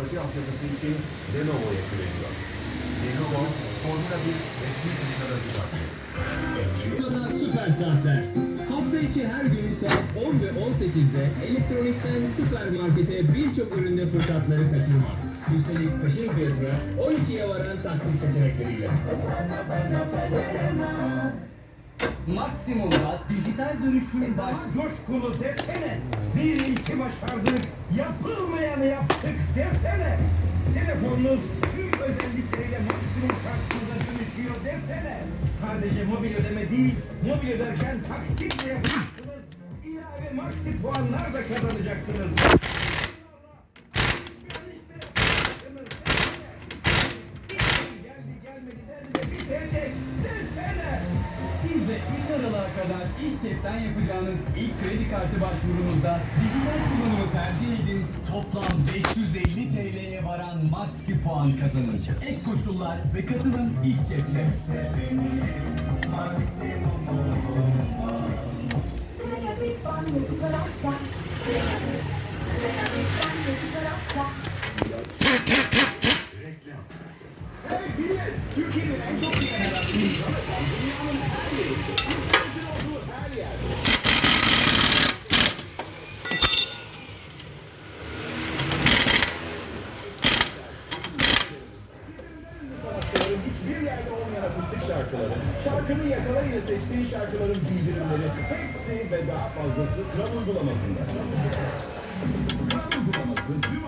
Başı altyapısı için Lenovo'ya güveniyor. Lenovo, Formula 1 resmi çıkarttı. Burada süper saatler. Hafta içi her gün saat 10 ve 18'de elektronikten süpermarkete birçok üründe fırsatları kaçırma. Üstelik peşin fiyatına 12'ye varan taksit seçenekleriyle. Maksimum'da dijital dönüşüm baş... Coşkulu desene. Bir iki başardık. Yapılmayanı yaptık desene. Telefonunuz tüm özellikleriyle maksimum kartınıza dönüşüyor desene. Sadece mobil ödeme değil, mobil öderken taksitle yapacaksınız. İlave maksi puanlar da kazanacaksınız. De 3 Aralık'a kadar iş cepten yapacağınız ilk kredi kartı başvurunuzda dijital kullanımı tercih edin. Toplam 550 TL'ye varan maksi puan kazanın. Ek koşullar ve katılın iş cepte. Crea Big Bang de tu yerde olmayan akustik şarkıları, şarkını yakalayınca seçtiğin şarkıların bildirimleri, hepsi ve daha fazlası Kral uygulamasında. Kral uygulaması tüm